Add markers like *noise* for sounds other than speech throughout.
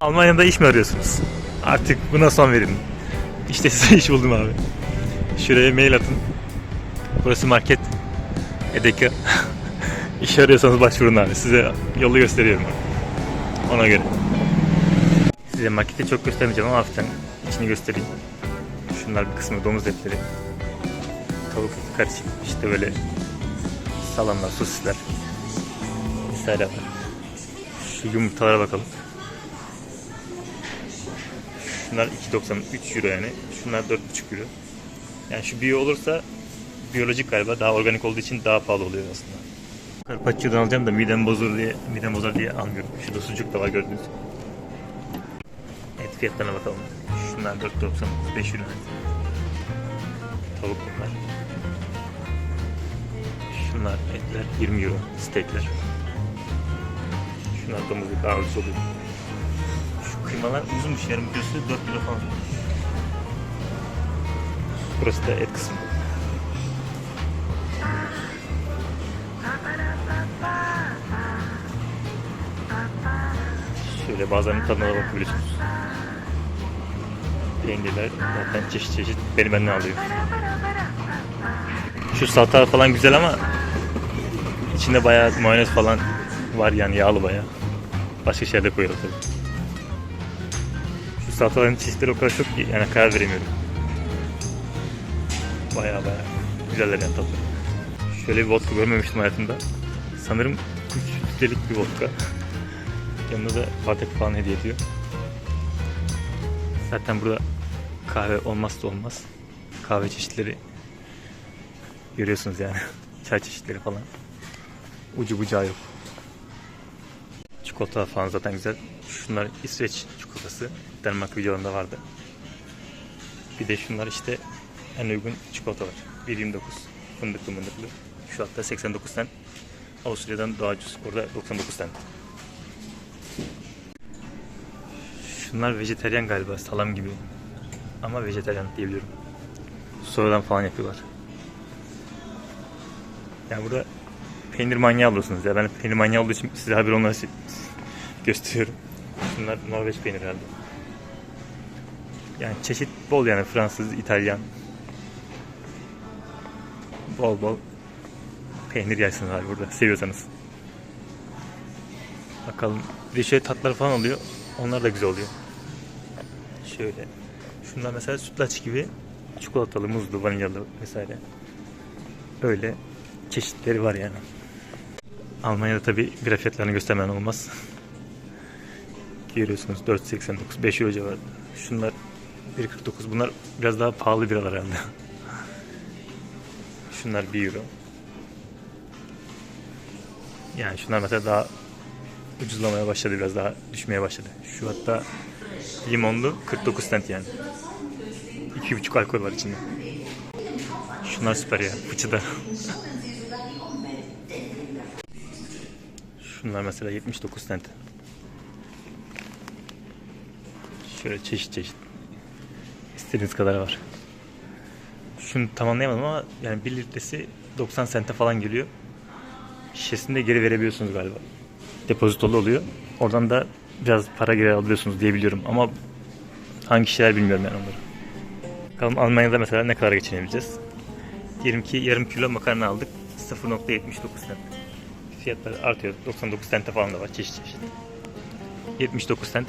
Almanya'da iş mi arıyorsunuz? Artık buna son verin. İşte *laughs* size iş buldum abi. Şuraya mail atın. Burası market. Edeka. *laughs* iş arıyorsanız başvurun abi. Size yolu gösteriyorum abi. Ona göre. Size marketi çok göstermeyeceğim ama hafiften içini göstereyim. Şunlar bir kısmı domuz etleri. Tavuk karışık işte böyle salamlar, sosisler var. Şu yumurtalara bakalım. Şunlar 2.93 euro yani. Şunlar 4.5 euro. Yani şu biyo olursa biyolojik galiba daha organik olduğu için daha pahalı oluyor aslında. Carpaccio'dan alacağım da midem bozulur diye, midem bozar diye almıyorum. Şurada sucuk da var gördüğünüz. Et fiyatlarına bakalım. Şunlar 4.99 5 euro. Tavuk bunlar. Şunlar etler 20 euro. Steakler. Şunlar domuzluk ağırlısı oluyor. Kıymalar uzunmuş yarım kilosu 4 lira falan. Burası da et kısmı. Şöyle bazen tadına da bakabiliyorsunuz. Peynirler zaten çeşit çeşit beni benden alıyor. Şu salata falan güzel ama içinde bayağı mayonez falan var yani yağlı bayağı. Başka şeyler de koyuyorlar tabii. Salataların çeşitleri o kadar çok ki yani karar veremiyorum. Bayağı bayağı güzeller yani tadı. Şöyle bir vodka görmemiştim hayatımda. Sanırım 3 litrelik bir vodka. *laughs* Yanında da bardak falan hediye ediyor. Zaten burada kahve olmazsa olmaz. Kahve çeşitleri görüyorsunuz yani. *laughs* Çay çeşitleri falan. Ucu bucağı yok. Çikolata falan zaten güzel. Şunlar İsveç çikolatası. Denmark videolarında vardı. Bir de şunlar işte en uygun çikolata var. 1.29 fındıklı mındıklı. Şu hatta 89 cent. Avusturya'dan daha ucuz. Orada 99 cent. Şunlar vejeteryan galiba. Salam gibi. Ama vejeteryan diyebiliyorum. Sonradan falan yapıyorlar. Yani burada peynir manyağı olursunuz ya. Ben peynir manyağı olduğu için size haber onları gösteriyorum. Şunlar Norveç peyniri herhalde. Yani çeşit bol yani Fransız, İtalyan. Bol bol peynir yersiniz abi burada seviyorsanız. Bakalım. Bir şöyle tatlar falan oluyor. Onlar da güzel oluyor. Şöyle. Şunlar mesela sütlaç gibi çikolatalı, muzlu, vanilyalı vesaire. Öyle çeşitleri var yani. Almanya'da tabi bira fiyatlarını göstermeyen olmaz. Görüyorsunuz 4.89, 5 euro civarı. Şunlar 1.49. Bunlar biraz daha pahalı biralar herhalde. *laughs* Şunlar 1 euro. Yani şunlar mesela daha ucuzlamaya başladı biraz daha düşmeye başladı. Şu hatta limonlu 49 cent yani. 2,5 alkol var içinde. Şunlar süper ya. Fıçıda. *laughs* Şunlar mesela 79 cent. Şöyle çeşit çeşit. İstediğiniz kadar var. Şunu tamamlayamadım ama yani 1 litresi 90 sente falan geliyor. Şişesini de geri verebiliyorsunuz galiba. Depozitolu oluyor. Oradan da biraz para geri alıyorsunuz diye biliyorum ama hangi kişiler bilmiyorum yani onları. Bakalım Almanya'da mesela ne kadar geçinebileceğiz? Diyelim ki yarım kilo makarna aldık. 0.79 cent. Fiyatlar artıyor. 99 cente falan da var çeşit çeşit. 79 cent.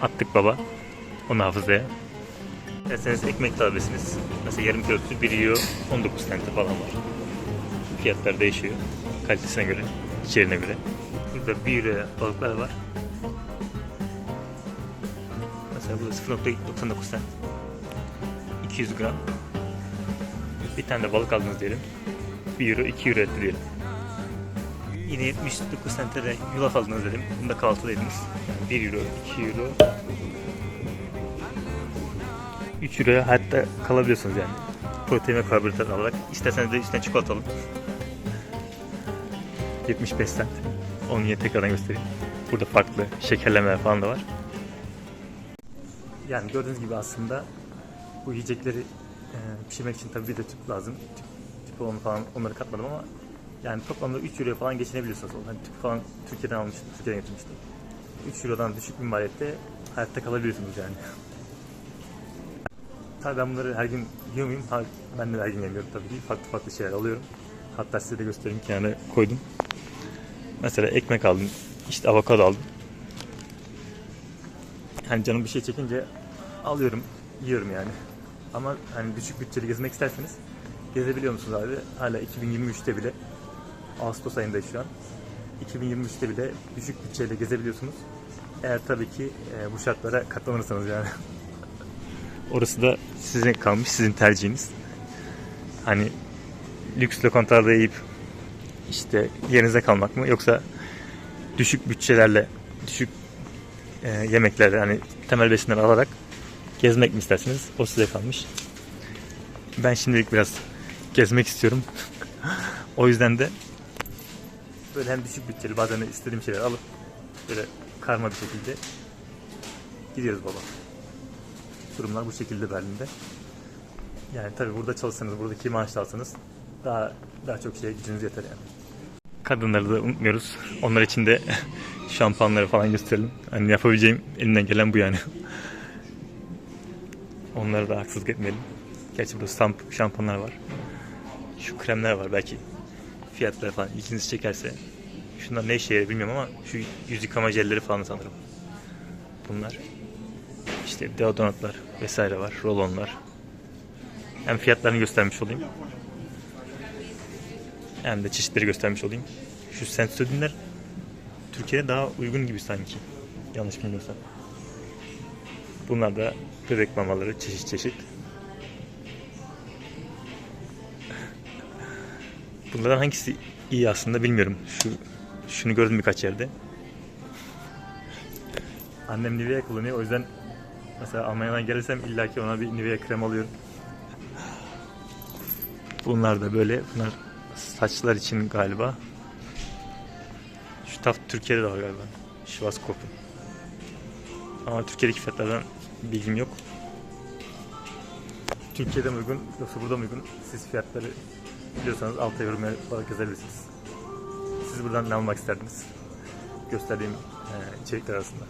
Attık baba. Onu hafızaya. Derseniz ekmek talebesiniz. Mesela yarım kilosu 1 euro 19 cente falan var. Fiyatlar değişiyor. Kalitesine göre, içeriğine göre. Burada 1 euroya balıklar var. Mesela burada 0.99 cent. 200 gram. Bir tane de balık aldınız diyelim. 1 euro 2 euro etti diyelim. Yine 79 cent'e yulaf aldınız dedim. Bunu da kahvaltıdaydınız. Yani 1 euro, 2 euro. 3 euroya hatta kalabiliyorsunuz yani. Protein ve karbonhidrat alarak. İsterseniz de üstüne çikolata alın. 75 cent. Onu yine tekrardan göstereyim. Burada farklı şekerlemeler falan da var. Yani gördüğünüz gibi aslında bu yiyecekleri pişirmek için tabii bir de tüp lazım. Tüp, tüp falan onları katmadım ama yani toplamda 3 euroya falan geçinebiliyorsunuz. Hani tüp falan Türkiye'den almıştım, Türkiye'den getirmiştim. 3 Euro'dan düşük bir maliyette hayatta kalabiliyorsunuz yani. *laughs* Tabii ben bunları her gün yiyor muyum? Ha, ben de her gün yemiyorum tabii ki. Farklı farklı şeyler alıyorum. Hatta size de göstereyim kenara koydum. Mesela ekmek aldım. işte avokado aldım. Hani canım bir şey çekince alıyorum, yiyorum yani. Ama hani düşük bütçeli gezmek isterseniz gezebiliyor musunuz abi? Hala 2023'te bile Ağustos ayındayız şu an. 2023'te bile düşük bütçeyle gezebiliyorsunuz. Eğer tabii ki e, bu şartlara katlanırsanız yani. *laughs* Orası da size kalmış, sizin tercihiniz. Hani lüks lokantalarda yiyip işte yerinize kalmak mı yoksa düşük bütçelerle, düşük e, yemeklerle hani temel besinler alarak gezmek mi istersiniz? O size kalmış. Ben şimdilik biraz gezmek istiyorum. *laughs* o yüzden de böyle hem düşük bütçeli bazen istediğim şeyler alıp böyle karma bir şekilde gidiyoruz baba. Durumlar bu şekilde Berlin'de. Yani tabii burada çalışsanız, buradaki maaş alsanız daha daha çok şeye gücünüz yeter yani. Kadınları da unutmuyoruz. Onlar için de *laughs* şampuanları falan gösterelim. Hani yapabileceğim elimden gelen bu yani. *laughs* Onlara da haksızlık etmeyelim. Gerçi burada stamp şampuanlar var. Şu kremler var belki fiyatları falan ilginizi çekerse. Şunlar ne işe yarıyor bilmiyorum ama şu yüz yıkama jelleri falan sanırım. Bunlar. İşte deodorantlar vesaire var. Rolonlar. Hem fiyatlarını göstermiş olayım. Hem de çeşitleri göstermiş olayım. Şu Sensodyne'ler Türkiye'de daha uygun gibi sanki. Yanlış bilmiyorsam. Bunlar da bebek mamaları çeşit çeşit. Bunlardan hangisi iyi aslında bilmiyorum. Şu şunu gördüm birkaç yerde. Annem Nivea kullanıyor o yüzden mesela Almanya'dan gelirsem illaki ona bir Nivea krem alıyorum. Bunlar da böyle bunlar saçlar için galiba. Şu taf Türkiye'de de var galiba. Schwarzkopf'un. Ama Türkiye'deki fiyatlardan bilgim yok. Türkiye'de mi uygun yoksa burada mı uygun? Siz fiyatları biliyorsanız alta yorum yaparak yazabilirsiniz. Siz buradan ne almak isterdiniz? Gösterdiğim e, içerikler arasında.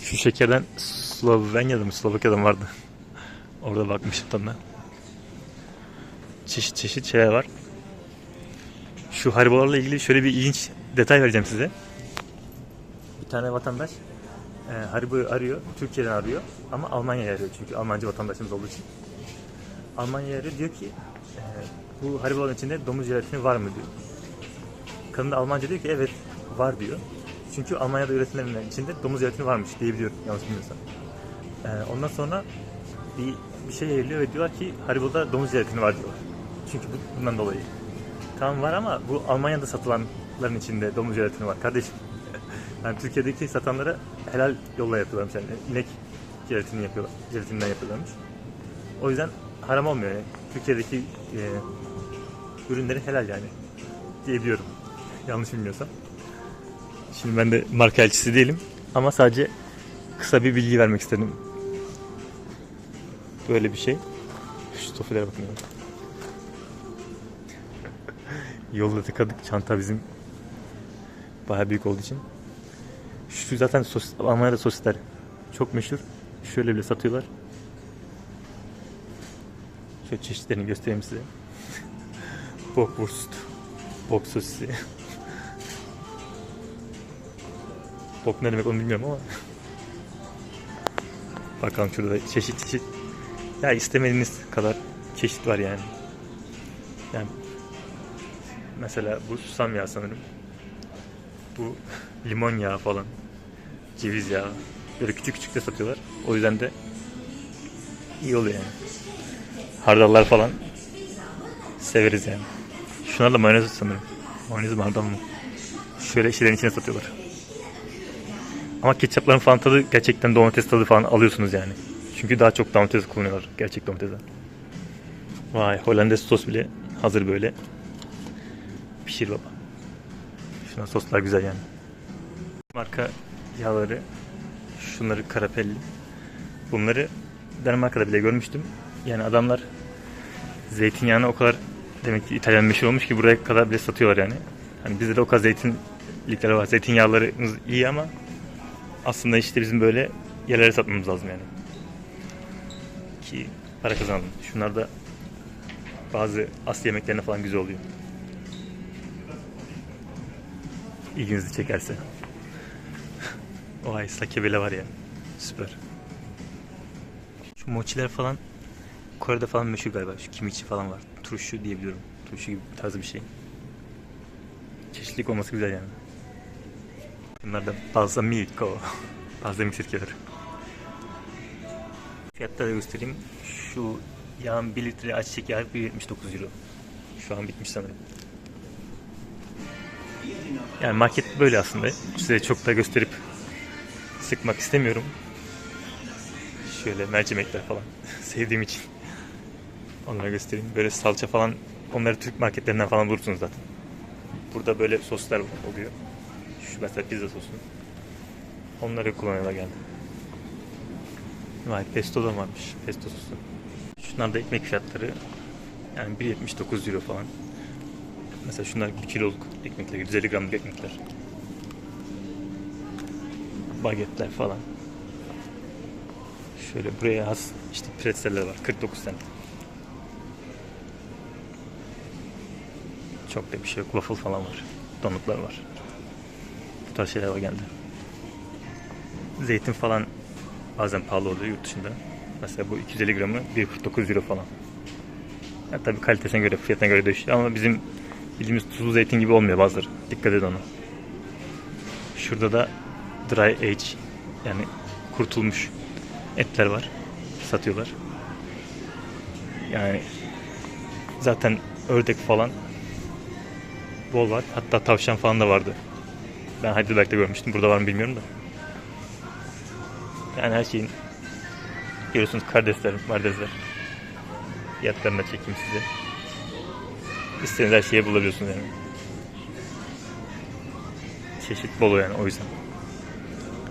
Şu şekerden Slovenya'da mı Slovakya'da mı vardı? *laughs* Orada bakmıştım tadına. Çeşit çeşit şeyler var. Şu haribolarla ilgili şöyle bir ilginç detay vereceğim size. Bir tane vatandaş e, Haribo'yu arıyor, Türkiye'den arıyor ama Almanya'ya arıyor çünkü Almancı vatandaşımız olduğu için. Almanya'ya arıyor diyor ki bu Haribo'ların içinde domuz jelatini var mı diyor. Kadın da Almanca diyor ki evet var diyor. Çünkü Almanya'da üretilenlerin içinde domuz jelatini varmış diyebiliyorum yanlış bilmiyorsam. E, ondan sonra bir, bir şey yayılıyor ve diyorlar ki Haribo'da domuz jelatini var diyorlar. Çünkü bu, bundan dolayı. Tamam var ama bu Almanya'da satılanların içinde domuz jelatini var kardeşim. *laughs* Yani Türkiye'deki satanlara helal yolla yapıyorlarmış yani inek jelatini yapıyorlar, jelatininden yapıyorlarmış. O yüzden haram olmuyor yani. Türkiye'deki e, ürünleri helal yani diyebiliyorum. Yanlış bilmiyorsam. Şimdi ben de marka elçisi değilim ama sadece kısa bir bilgi vermek istedim. Böyle bir şey. Şu tofilere bakın. *laughs* Yolda tıkadık. Çanta bizim bayağı büyük olduğu için. Şu zaten sos, Almanya'da sosisler çok meşhur. Şöyle bile satıyorlar. Şöyle çeşitlerini göstereyim size. Bockwurst. Bok sosisi. Bok ne demek onu bilmiyorum ama. Bakalım şurada da çeşit çeşit. Ya istemediğiniz kadar çeşit var yani. Yani mesela bu susam yağı sanırım. Bu limon yağı falan. Ceviz yağı. Böyle küçük küçük de satıyorlar. O yüzden de iyi oluyor yani. Hardallar falan severiz yani. Şunlar da mayonez sanırım. Mayonez mi hardal mı? Şöyle şeylerin içine satıyorlar. Ama ketçapların falan tadı gerçekten domates tadı falan alıyorsunuz yani. Çünkü daha çok domates kullanıyorlar. Gerçek domatesden. Vay Hollandaise sos bile hazır böyle. Pişir baba. Şuna soslar güzel yani. Marka yağları. Şunları karapelli. Bunları Danimarka'da bile görmüştüm. Yani adamlar zeytinyağını o kadar demek ki İtalyan meşhur olmuş ki buraya kadar bile satıyorlar yani. Hani bizde de o kadar zeytin çeşitlilikler var. Zeytinyağlarımız iyi ama aslında işte bizim böyle yerlere satmamız lazım yani. Ki para kazanalım. Şunlar da bazı Asya yemeklerine falan güzel oluyor. İlginizi çekerse. *laughs* Vay sake bile var ya. Süper. Şu mochiler falan Kore'de falan meşhur galiba. Şu kimichi falan var. Turşu diyebiliyorum. Turşu gibi tarzı bir şey. Çeşitlilik olması güzel yani. Bunlar da balsamico. *laughs* Balsamik sirkeler. Fiyatları göstereyim. Şu yağın 1 litre ayçiçek yağı 1.79 euro. Şu an bitmiş sanırım. Yani market böyle aslında. Size çok da gösterip sıkmak istemiyorum. Şöyle mercimekler falan. *laughs* Sevdiğim için. Onları göstereyim. Böyle salça falan onları Türk marketlerinden falan bulursunuz zaten. Burada böyle soslar oluyor. Şu mesela pizza sosu. Onları kullanıyorlar geldi. Vay pesto da varmış. Pesto sosu. Şunlar da ekmek fiyatları. Yani 1.79 euro falan. Mesela şunlar 1 kiloluk ekmekler, 150 gramlık ekmekler. Bagetler falan. Şöyle buraya has işte pretzeller var. 49 cent. Çok da bir şey yok. Waffle falan var. Donutlar var. Bu tarz şeyler var geldi. Zeytin falan bazen pahalı oluyor yurt dışında. Mesela bu 250 gramı 1.49 euro falan. Ya tabii kalitesine göre, fiyatına göre değişiyor ama bizim bildiğimiz tuzlu zeytin gibi olmuyor bazıları. Dikkat edin ona. Şurada da dry age yani kurtulmuş etler var. Satıyorlar. Yani zaten ördek falan bol var. Hatta tavşan falan da vardı. Ben Heidelberg'de görmüştüm. Burada var mı bilmiyorum da. Yani her şeyin görüyorsunuz kardesler, mardezler. Fiyatlarını da çekeyim size. İstediğiniz her şeyi bulabiliyorsunuz yani. Çeşit bol yani o yüzden.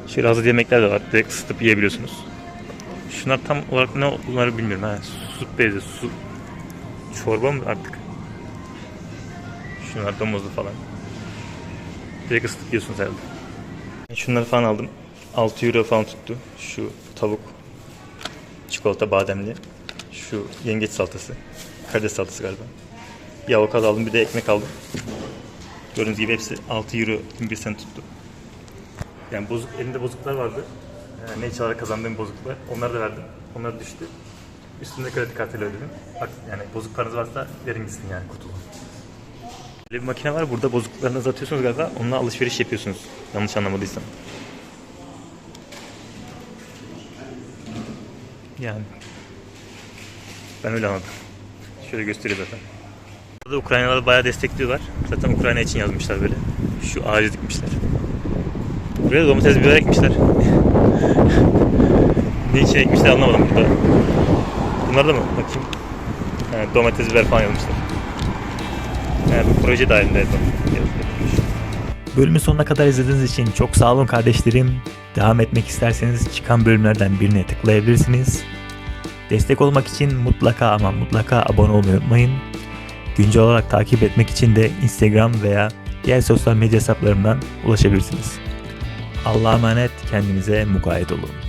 Şöyle hazır yemekler de var. Direkt ısıtıp yiyebiliyorsunuz. Şunlar tam olarak ne bunları bilmiyorum. Ha, su bezi, su çorba mı artık? Şunlar domuzlu falan. Direkt ısıtıp yiyorsunuz herhalde. Şunları falan aldım. 6 euro falan tuttu. Şu tavuk çikolata bademli. Şu yengeç salatası. Karides salatası galiba. Bir avokado aldım bir de ekmek aldım. Gördüğünüz gibi hepsi 6 euro 21 cent tuttu. Yani bozuk elimde bozuklar vardı. Yani ne çalarak kazandığım bozuklar. Onları da verdim. Onlar düştü. Üstünde kredi kartıyla ödedim. Bak yani bozuk paranız varsa verin gitsin yani kutulu. Böyle bir makine var. Burada bozukluklarınızı atıyorsunuz galiba. Onunla alışveriş yapıyorsunuz. Yanlış anlamadıysam. Yani. Ben öyle anladım. Şöyle göstereyim zaten. Burada Ukraynalılar bayağı destekliyorlar. Zaten Ukrayna için yazmışlar böyle. Şu ağacı dikmişler. Buraya da domates biber ekmişler. *laughs* ne için ekmişler anlamadım burada. Bunlar da mı? Bakayım. Ha, domates biber falan yazmışlar. Yani bu proje dahilinde yapılmış. Bölümün sonuna kadar izlediğiniz için çok sağ olun kardeşlerim. Devam etmek isterseniz çıkan bölümlerden birine tıklayabilirsiniz. Destek olmak için mutlaka ama mutlaka abone olmayı unutmayın. Güncel olarak takip etmek için de Instagram veya diğer sosyal medya hesaplarımdan ulaşabilirsiniz. Allah'a emanet kendinize mukayyet olun.